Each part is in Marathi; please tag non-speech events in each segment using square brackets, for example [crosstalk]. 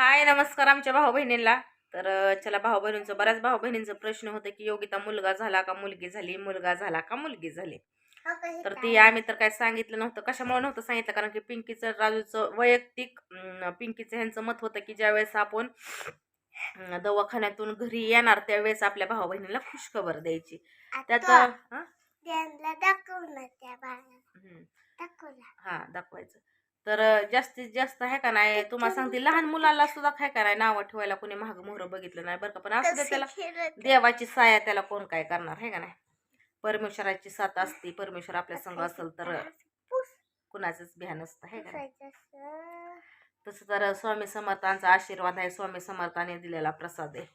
हाय नमस्कार आमच्या भाऊ बहिणींना तर चला भाऊ बहिणींचं बऱ्याच भाऊ बहिणींचा प्रश्न होता की योगिता मुलगा झाला का मुलगी झाली मुलगा झाला का मुलगी झाली? तर ती आम्ही तर काय सांगितलं नव्हतं कशामुळे नव्हतं सांगितलं? कारण की पिंकीचं राजूचं वैयक्तिक पिंकीचं ह्यांचं मत होतं की ज्यावेळेस आपण दवाखान्यातून घरी येणार त्यावेळेस आपल्या भाऊ बहिणीला खुशखबर द्यायची. त्यात हं? हं. हा दाखवायचं. तर जास्तीत जास्त आहे का नाही? तुम्हाला सांगते लहान मुलाला सुद्धा काय का नाही नावं ठेवायला कोणी महाग मोहर बघितलं नाही बरं का? पण असू दे त्याला देवाची साया त्याला कोण काय करणार आहे का नाही? परमेश्वराची साथ असते परमेश्वर आपल्या संग असेल तर कुणाचंच भ्या नसतं आहे का तसं तर स्वामी समर्थांचा आशीर्वाद आहे स्वामी समर्थाने दिलेला प्रसाद आहे.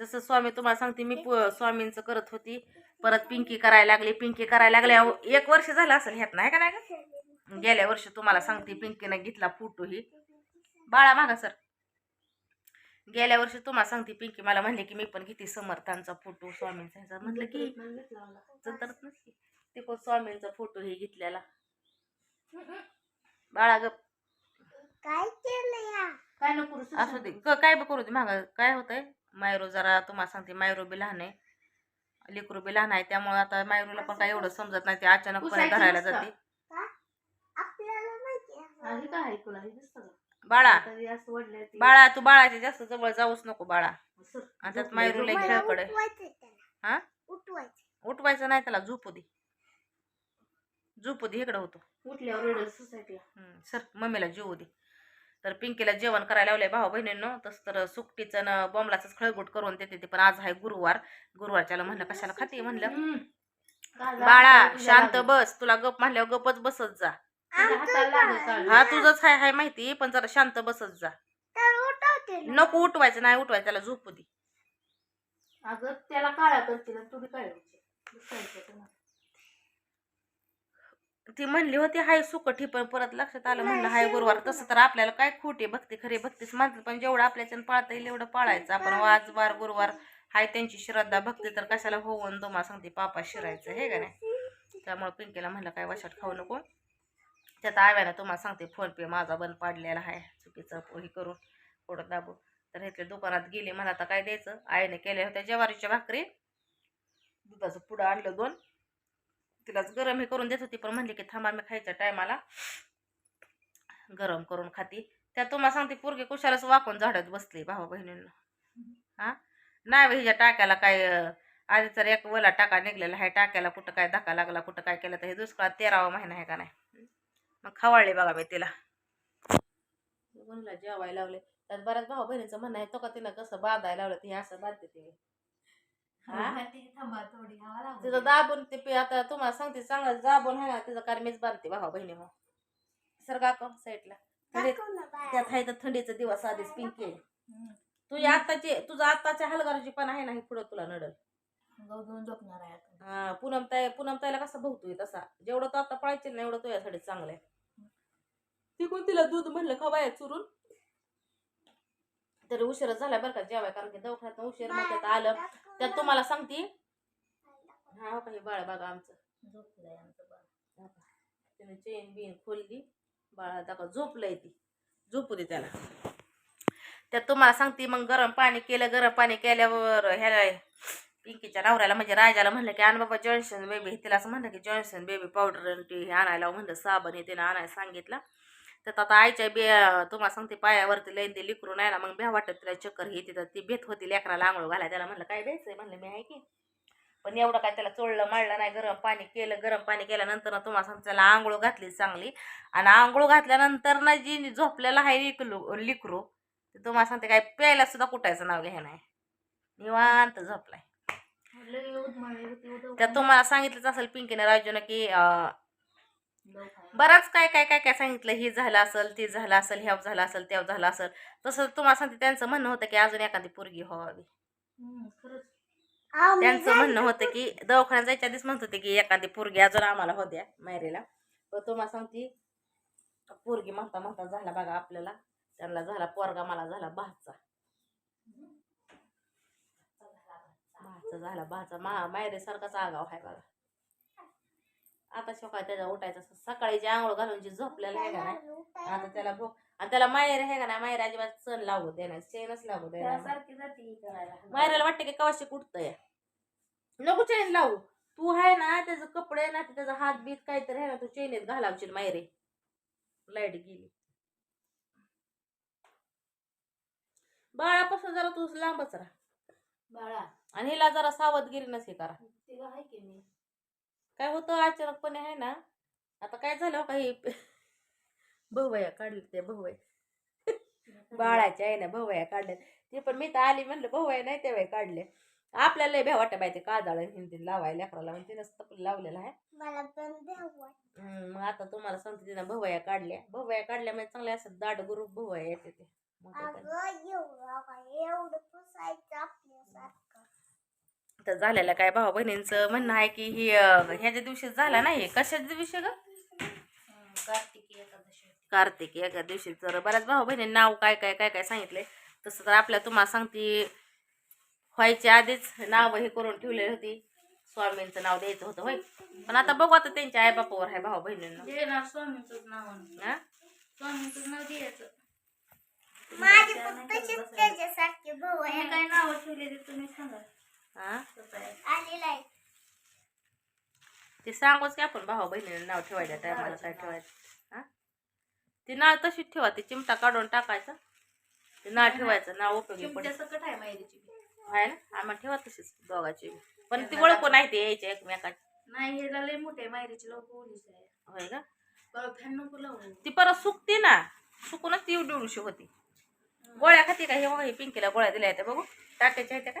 जसं स्वामी तुम्हाला सांगते मी स्वामींचं करत होती परत पिंकी करायला लागली पिंकी करायला लागल्या एक वर्ष झालं असेल ह्यात नाही का नाही का गेल्या वर्षी तुम्हाला सांगते पिंकीने घेतला फोटो ही. बाळा मागा सर. गेल्या वर्षी तुम्हाला सांगते पिंकी मला म्हणले की मी पण किती समर्थांचा फोटो स्वामींचा ह्याचा. म्हटलं की जत्रच नसते. ते पण स्वामींचा फोटो ही घेतलेला. बाळा ग काय केलं काय नको असू दे. क- काय बी करू दे माग. काय होतंय? मायरो जरा तुम्हाला सांगते मायरो बी लहान आहे. लेकरू बी लहान आहे त्यामुळे आता मायरूला पण काय एवढं समजत नाही ते अचानकपणे पुसायचं धरायला. जाते. आहे. हा, हे काय आहे तुला हे दिसतं का बाळा. आता हे असं वडलंय ते. बाळा तू बाळाच्या जास्त जवळ जाऊच नको बाळा. झोपलंय, मायरूला झोपलंय. खेळ मला कडे. उठवायचं त्याला. हा? उठवायचं उठवायचं नाही त्याला झोपू दे. झोपू दे इकडं होतो. उठल्यावर रडेल सोसायटीला. हम्म, सर मम्मीला जेवू दे. तर पिंकीला जेवण करायला लावलंय भाऊ बहिणींनो. तसं तर सुकटीचं न बॉम्बलाच खळगुट करून देते ते पण आज आहे गुरुवार. गुरुवारच्याला म्हणलं कशाला खाते म्हणलं? बाळा शांत. बस. तुला गप म्हणल्यावर गपच बसत जा. हा तुझंच आहे हाय माहिती पण जरा शांत बसत जा. तर उठवते ना. नको उठवायचं नाही उठवायचं त्याला झोपू दे. अगं त्याला काळा करतील आणि तुम्ही काय ती म्हणली होती हाय सुकठी पण परत लक्षात आलं म्हणलं हाय गुरुवार तसं तर आपल्याला काय खोटे भक्ती खरी भक्तीच म्हणतात पण जेवढं आपल्याच्यानं पाळता येईल एवढं पाळायचं. आपण वाज वार गुरुवार हाय त्यांची श्रद्धा भक्ती तर कशाला होऊन तुम्हाला सांगते पापा शिरायचं हे का नाही? त्यामुळे पिंकीला म्हणलं काय वशात खाऊ नको. त्यात आव्यानं तुम्हाला सांगते फोन पे माझा बंद पाडलेला आहे चुकीचं हे करून पुढं दाबू तर इथल्या दुकानात गेले मला आता काय द्यायचं? आईने केल्या होत्या ज्वारीच्या भाकरी दुधाचं पुढं आणलं दोन. तिलाच गरम हे करून देत होती पण म्हणली की थांबा मी खायच्या टायमाला गरम करून खाती. त्या तुम्हाला सांगते पोरगी कुशालाच वाकून झाडत बसली भाऊ बहिणींना. हा? नाही हिच्या टाक्याला काय आधी तर एक वला टाका निघलेला आहे टाक्याला कुठं काय धक्का लागला कुठं काय केलं तर हे दुष्काळात तेरावा महिना आहे का नाही? मग खवाळले बघा मी तिला. म्हणलं जेवायला लावले? त्यात बऱ्याच भाऊ बहिणीचं म्हणणं आहे तो का तिनं कसं बांधायला लावलं ते असं बांधते ते. हा? थांबा थोडी हवा दाबून ते पे- आता तुम्हाला सांगते चांगलं दाबून आहे ना तिचं कार मीच बांधते भाऊ बहिणी हो सर का साईडला. थंडीत. त्यात आहे तर थंडीचा दिवस आधीच पिंकी आहे. तुझी आत्ताची तुझा आत्ताच्या हलगाराची पण आहे ना हे पुढं तुला नडल. गवदून झोपणार आहे आता. हा पूनम ताई पूनम ताईला कसा भोगतोय तसा. जेवढं तो आता पळायचे ना एवढं तुझ्यासाठी चांगलं आहे. तिकून तिला दूध म्हणलं खवाय चुरून? तरी उशीरच झाला बरं का जेवाय कारण की दवाखान्यात उशीर मग त्यात आलं. त्यात. तुम्हाला सांगते. हा हो का हे बाळ बघा आमचं. झोपलंय आमचं बाळ. त्याने चेन बिन खोलली. बाळा दाखव झोपलंय ती. झोपू दे त्याला. त्यात तुम्हाला सांगते मग गरम पाणी केलं गरम पाणी केल्यावर ह्याला पिंकीच्या नवऱ्याला म्हणजे राजाला म्हणलं की आण बाबा जॉन्सन बेबी. तिला असं म्हणलं की जॉन्सन बेबी पावडर आणि ते हे आणायला म्हणलं साबण हे त्यानं आणायला सांगितलं. तर आता आईच्या बे तुम्हाला सांगते पायावरती लईन ते लिकरून आहे ना मग भ्या वाटत तिला चक्कर हे तिथं ती भेट होती लेकराला आंघोळ घालाय त्याला म्हणलं काय द्यायचंय म्हणलं मी आहे की. पण एवढं काय त्याला चोळलं माळलं नाही गरम पाणी केलं गरम पाणी केल्यानंतर ना तुम्हाला सांगते त्याला आंघोळ घातली चांगली. आणि आंघोळ घातल्यानंतर ना जी झोपलेला आहे लिकलो लिकरू ते तुम्हाला सांगते काय प्यायला सुद्धा कुटायचं नाव घ्या नाही. निवांत झोपलाय. त्यात तुम्हाला सांगितलंच असेल पिंकीने राजूनं की. बराच काय काय काय काय सांगितलं हे झालं असेल ते झालं असेल ह्याव झालं असेल त्याव झालं असेल. तसं तुम्हाला सांगते त्यांचं म्हणणं होतं की अजून एखादी पोरगी व्हावी. त्यांचं म्हणणं होतं की दवाखान्यात जायच्या आधीच म्हणत होते की एखादी पोरगी अजून आम्हाला होत्या मायरेला. पण तुम्हाला सांगते पोरगी म्हणता म्हणता झाला बघा आपल्याला. त्यांना झाला पोरगा मला झाला भाचा. भाचा झाला भाचा. मा मायरे सारखाच आगाव आहे बघा. आता सकाळी त्याचा उठायचं असं. सकाळी जे आंघोळ घालून जे झोपलेलं आहे का नाही आता त्याला भूक आणि त्याला माहेर आहे का नाही माहेर अजिबात सण लागू देणार चेनच लागू देणार जाते ही करायला. मायराला वाटतं की कवाशी कुठतंय. नको चेन लावू. तू आहे ना त्याचं कपडे ना त्याचा हात बीत काहीतरी आहे ना तू चेनीत घालावशील मायरे लाइट गेली. बाळापासून जरा तू लांबच राहा. बाळा. आणि हिला जरा सावधगिरी नसे करा. तिला आहे की मी? काय होतं अचानकपणे आहे ना आता काय झालं हो काही [laughs] भवया काढले ते भवय. बाळाच्या आहे ना भवया काढल्या. ते पण मी तर आली म्हणलं भवया नाही तेव्हा काढले आपल्याला लय भ्या वाटतं बाई ते काजळ हिंदी लावायला लेकराला म्हणजे तिनं तपलं लावलेलं आहे. मग आता तुम्हाला सांगते तिनं भवया काढल्या. भवया काढल्या म्हणजे चांगले असं दाट ग्रुप भवया येते ते. एवढं काय एवढं पुसायचं आपल्यासारखं तर झालेलं काय भाऊ बहिणींचं म्हणणं आहे की ही ह्याच्या दिवशी झाला नाही कशाच्या दिवशी ग? कार्तिकी एकादशी. कार्तिक एका दिवशी तर बऱ्याच भाऊ बहिणी नाव काय काय काय काय सांगितले तसं तर आपल्या तुम्हाला सांगते व्हायच्या आधीच नाव हे करून ठेवलेली होती. स्वामींचं नाव द्यायचं होतं होय? पण आता बघू आता त्यांच्या आई बापावर आहे भाऊ बहिणींना. देणार स्वामींचंच नाव नाव द्यायचं. माझी. त्याच्यासारखी भाऊ हे आहे काय नाव ठेवले ते तुम्ही सांगा. हा? ते सांगूच की आपण भाऊ बहिणीला नाव ठेवायच्या टायमाला काय ठेवायचं? हा? ती नाव तशीच ठेवा ती चिमटा काढून टाकायचा. ते नाव ठेवायचं नाव उपयोगी पडेल आहे ना? आम्हाला ठेवा तशीच दोघाची पण ती ओळखू नाही ते यायच्या एकमेकाची. नाही हे लय मोठे मायरीची लोक आहे होय का? लावू. ती परत सुकते ना सुकूनच ती एवढी होती. गोळ्या खाते का? हे बघा हे पिंकीला गोळ्या दिल्या आहेत बघू. टाक्याच्या आहेत का.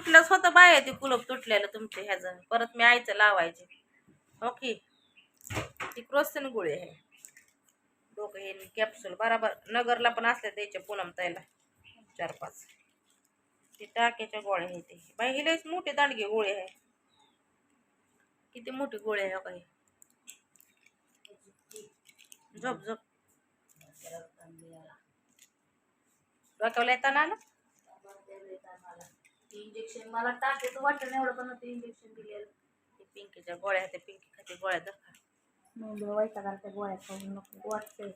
तुटलंच होतं बाय ते कुलप तुटलेलं तुमच्या ह्याचं. परत मी आईचं लावायचे. हो ओके ती क्रोसन गोळी आहे. डोकं हे कॅप्सूल बराबर नगरला पण असल्या त्याच्या पूनम ताईला. चार पाच. ते टाक्याच्या गोळ्या आहे ते. बाई ही लयच मोठी दांडगे गोळे आहे. किती मोठी गोळी आहे हो काही झोप झोप. डोक्याला येताना ना इंजेक्शन मला टाकायचं वाटत नाही एवढं पण ते इंजेक्शन दिलेलं. ते पिंकीच्या गोळ्या त्या पिंकी खाते गोळ्या दखा मुंबई वैतागाला त्या गोळ्या खाऊन. नको वाटतंय.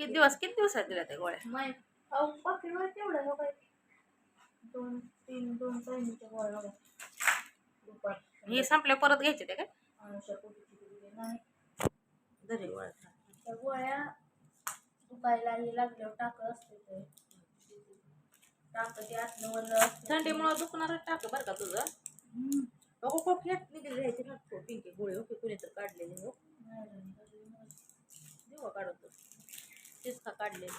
किती दिवस किती दिवसात दिल्या त्या गोळ्या? माय अहो पाकिटवर तेवढं काय दोन तीन दोन चायनीच्या गोळ्या बघा दुपार. हे संपल्या परत घ्यायचे ते काय? अनुषा पोटीची दिली नाही. घरी गोळ्या. त्या गोळ्या दुखायला लागल्यावर टाकत असते ते. टाकत ते आतलं वरलं असतं थंडीमुळे दुखणार टाक बरं का तुझं? हम्म. अगो खूप येत निघेल घ्यायचे ना तो पिंकी गोळी हो, ओके कुणी तर काढलेली हो. नाही झालं. तेच का काढलेली?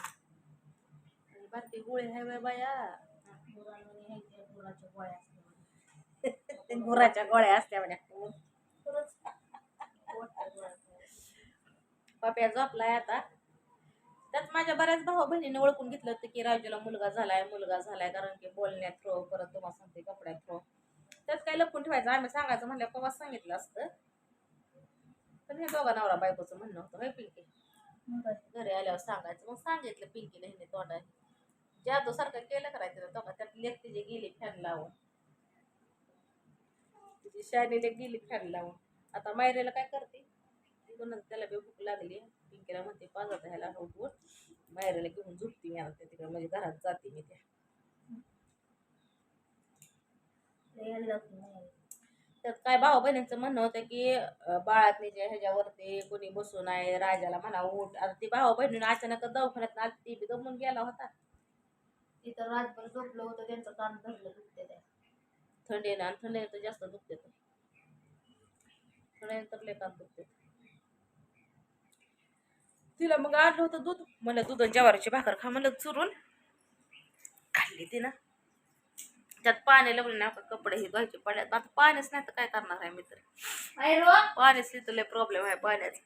आणि बारकी गोळी हाय बाय बाया. गुरांनी ह्याच्या गुराच्या गोळ्या असल्या गुराच्या गोळ्या असत्या म्हणे. खरंच वाटतं पाप्या झोपलाय आता. त्यात माझ्या बऱ्याच भाऊ बहिणीने ओळखून घेतलं होतं की राजूला मुलगा झालाय मुलगा झालाय कारण की बोलण्यात थ्रो परत तुम्हाला सांगते कपड्यात थ्रो त्यात काही लपून ठेवायचं? आम्ही सांगायचं म्हणलं केव्हा सांगितलं असतं? पण हे दोघा नवरा बायकोचं म्हणणं होतं होय पिंकी? काय? घरी आल्यावर सांगायचं. मग सांगितलं पिंकीला हिने तोंडाने जादू सारखं केलं करायचं तो त्यात लेख तिची गेली फॅन लावून. तिची शायनीला गेली फॅन लावून. आता मायरेला काय करते? त्याला बी भूक लागली. पिंकीला म्हणते पाजात ह्याला उठवून मायरेला घेऊन झोपते मी आता तिकडे म्हणजे घरात जाते मी त्या. त्यात काय भाऊ बहिणींचं म्हणणं होतं की बाळातनीच्या ह्याच्यावरती कोणी बसू नये राजाला म्हणा उठ. आता ती भाऊ बहिणीनं अचानक दवाखान्यात आली ती बी दमून गेला होता. तिथं रातभर झोपलं होतं त्यांचं कान धरलं दुखते त्या. थंडीनं आणि थंडीनं तर जास्त दुखते थंडीनं तर लय काम दुखते तिला मग आणलं होतं दूध. म्हणलं दूध ज्वारीची भाकर खा. म्हणलं चुरून. खाल्ली तिनं त्यात पाणी लागले ना कपडे हे धुवायचे पडल्यात. आता पाणीच नाही तर काय करणार आहे मी तर. अरे रो. पाणीच लय प्रॉब्लेम आहे पाण्याचा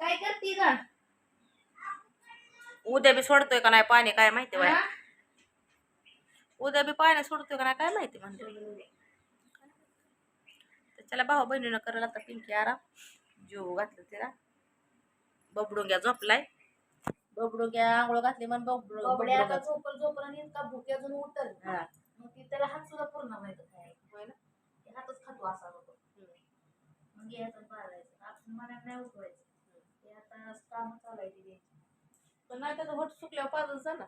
काय करते का उद्या बी सोडतोय का नाही पाणी काय माहिती बाय? उद्या बी पाणी सोडतोय का नाही काय माहिती म्हणते. त्याला भाऊ बहिणीनं करायला आता पिंकी आराम. जीव घातलं तिला. बबडुंग्या झोपलाय. बबडुंग्या आंघोळ घातली म्हण बबडू बाबड्या आता बबडुंग्या- झोपल झोपल आणि इतका भूक अजून उठल. हा. मग ती त्याला हात सुद्धा पूर्ण माहीत? ते हातच खातो असा होतो मग घ्यायचं बाळायचं. आपण मनात नाही उठवायचं. ते आता काम चालायची पण नाही त्याचं होट सुकल्यावर पाजच जा ना.